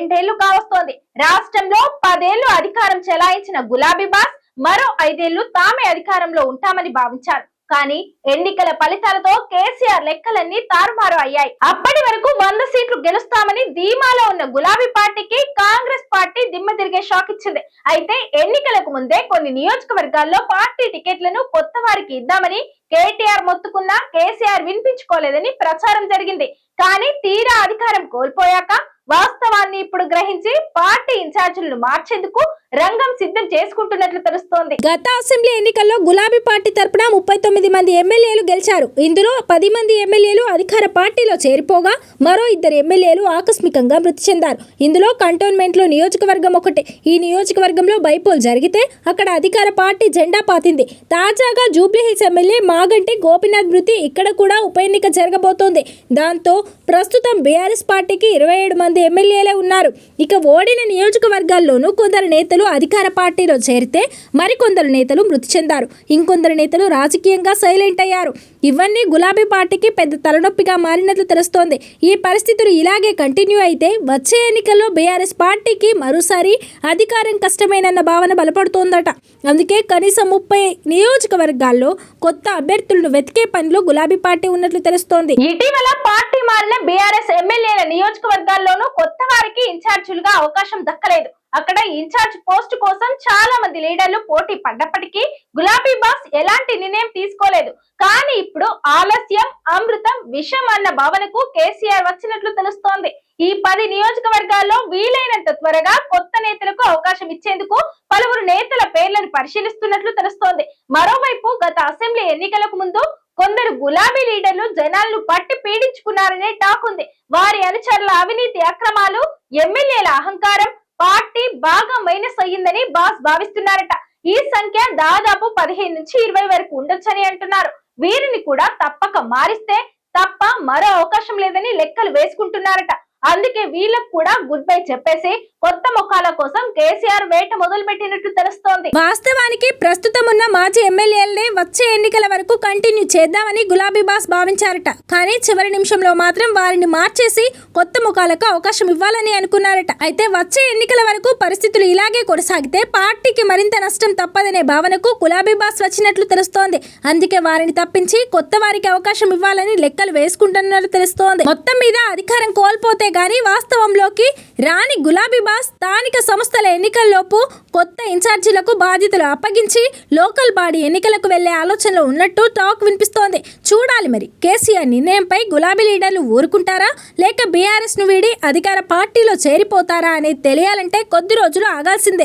రెండేళ్ళు కావస్తోంది. రాష్ట్రంలో పదేళ్ళు అధికారం చెలాయించిన గులాబీ బాస్ మరో ఐదేళ్ళు తామే అధికారంలో ఉంటామని భావించారు. కానీ ఎన్నికల ఫలితాలతో కేసీఆర్ లెక్కలన్నీ తారుమారు అయ్యాయి. అప్పటి వరకు వంద సీట్లు గెలుస్తామని ధీమాలో ఉన్న గులాబీ పార్టీకి కాంగ్రెస్ పార్టీ దిమ్మ తిరిగే షాక్ ఇచ్చింది. అయితే ఎన్నికలకు ముందే కొన్ని నియోజకవర్గాల్లో పార్టీ టికెట్లను కొత్త వారికి ఇద్దామని కేటీఆర్ మొత్తుకున్నా కేసీఆర్ వినిపించుకోలేదని ప్రచారం జరిగింది. కానీ తీరా అధికారం కోల్పోయాక వాస్తవాన్ని ఇప్పుడు గ్రహించి పార్టీ ఇన్ఛార్జీలను మార్చేందుకు రంగం సిద్ధం చేసుకుంటున్నట్లు తెలుస్తోంది. గత అసెంబ్లీ ఎన్నికల్లో గులాబీ పార్టీ తరపున ముప్పై తొమ్మిది మంది ఎమ్మెల్యేలు గెలిచారు. ఇందులో పది మంది ఎమ్మెల్యేలు అధికార పార్టీలో చేరిపోగా మరో ఇద్దరు ఎమ్మెల్యేలు ఆకస్మికంగా మృతి చెందారు. ఇందులో కంటోన్మెంట్లో నియోజకవర్గం ఒకటి. ఈ నియోజకవర్గంలో బైపోల్ జరిగితే అక్కడ అధికార పార్టీ జెండా పాతింది. తాజాగా జూబ్లీహిల్స్ ఎమ్మెల్యే మాగంటి గోపినాథ్ మృతి ఇక్కడ కూడా ఉప ఎన్నిక జరగబోతోంది. దాంతో ప్రస్తుతం బీఆర్ఎస్ పార్టీకి ఇరవై ఏడు మంది ఎమ్మెల్యేలే ఉన్నారు. ఇక ఓడిన నియోజకవర్గాల్లోనూ కొందరు నేతలు అధికార పార్టీలో చేరితే మరికొందరు నేతలు మృతి చెందారు. ఇంకొందరు నేతలు రాజకీయంగా సైలెంట్ అయ్యారు. ఇవన్నీ గులాబీ పార్టీకి పెద్ద తలనొప్పిగా మారినట్లు తెలుస్తోంది. ఈ పరిస్థితులు ఇలాగే కంటిన్యూ అయితే వచ్చే ఎన్నికల్లో బీఆర్ఎస్ పార్టీకి మరోసారి అధికారం కష్టమేనన్న భావన బలపడుతోందట. అందుకే కనీసం ముప్పై నియోజకవర్గాల్లో కొత్త అభ్యర్థులను వెతికే పనిలో గులాబీ పార్టీ ఉన్నట్లు తెలుస్తోంది. ఇటీవల పార్టీ మారిన బీఆర్ఎస్ ఎమ్మెల్యేల నియోజకవర్గాల్లోనూ కొత్త వారికి ఇన్ఛార్జీలుగా అవకాశం దక్కలేదు. అక్కడ ఇన్ఛార్జ్ పోస్ట్ కోసం చాలా మంది లీడర్లు పోటీ పడ్డప్పటికీ గులాబీ బాస్ ఎలాంటి నిర్ణయం తీసుకోలేదు. కానీ ఇప్పుడు ఆలస్యం అమృతం విషం అన్న భావనకు కేసీఆర్ వచ్చినట్లు తెలుస్తోంది. ఈ పది నియోజకవర్గాల్లో వీలైనంత త్వరగా కొత్త నేతలకు అవకాశం ఇచ్చేందుకు పలువురు నేతల పేర్లను పరిశీలిస్తున్నట్లు తెలుస్తోంది. మరోవైపు గత అసెంబ్లీ ఎన్నికలకు ముందు కొందరు గులాబీ లీడర్లు జనాలను పట్టి పీడించుకున్నారనే టాక్ ఉంది. వారి అనుచరుల అవినీతి అక్రమాలు ఎమ్మెల్యేల అహంకారం పార్టీ బాగా మైనస్ అయ్యిందని బాస్ భావిస్తున్నారట. ఈ సంఖ్య దాదాపు పదిహేను నుంచి ఇరవై వరకు ఉండొచ్చని అంటున్నారు. వీరిని కూడా తప్పక మారిస్తే తప్ప మరో అవకాశం లేదని లెక్కలు వేసుకుంటున్నారట. అందుకే వీళ్ళకు కూడా గుడ్ బై చెప్పేసి కొత్త ముఖాల కోసం కేసీఆర్ వేట మొదలు పెట్టినట్లు తెలుస్తోంది. వాస్తవానికి ప్రస్తుతం ఉన్న మాజీ ఎమ్మెల్యేలనే వచ్చే ఎన్నికల వరకు కంటిన్యూ చేద్దామని గులాబీ బాస్ భావించారట. కానీ చివరి నిమిషంలో మాత్రం వారిని మార్చేసి కొత్త ముఖాలకు అవకాశం ఇవ్వాలని అనుకున్నారట. అయితే వచ్చే ఎన్నికల వరకు పరిస్థితులు ఇలాగే కొనసాగితే పార్టీకి మరింత నష్టం తప్పదనే భావనకు గులాబీ బాస్ వచ్చినట్లు తెలుస్తోంది. అందుకే వారిని తప్పించి కొత్త వారికి అవకాశం ఇవ్వాలని లెక్కలు వేసుకుంటున్నట్లు తెలుస్తోంది. మొత్తం మీద అధికారం కోల్పోతే గాని వాస్తవంలోకి రాని గులాబీ బాస్ స్థానిక సంస్థల ఎన్నికల్లోపు కొత్త ఇన్ఛార్జీలకు బాధ్యతలు అప్పగించి లోకల్ బాడీ ఎన్నికలకు వెళ్ళే ఆలోచనలో ఉన్నట్టు టాక్ వినిపిస్తోంది. చూడాలి మరి కేసీఆర్ నిర్ణయంపై గులాబీ లీడర్లు ఊరుకుంటారా? లేక బీఆర్ఎస్ను వీడి అధికార పార్టీలో చేరిపోతారా అనేది తెలియాలంటే కొద్ది రోజులు ఆగాల్సిందే.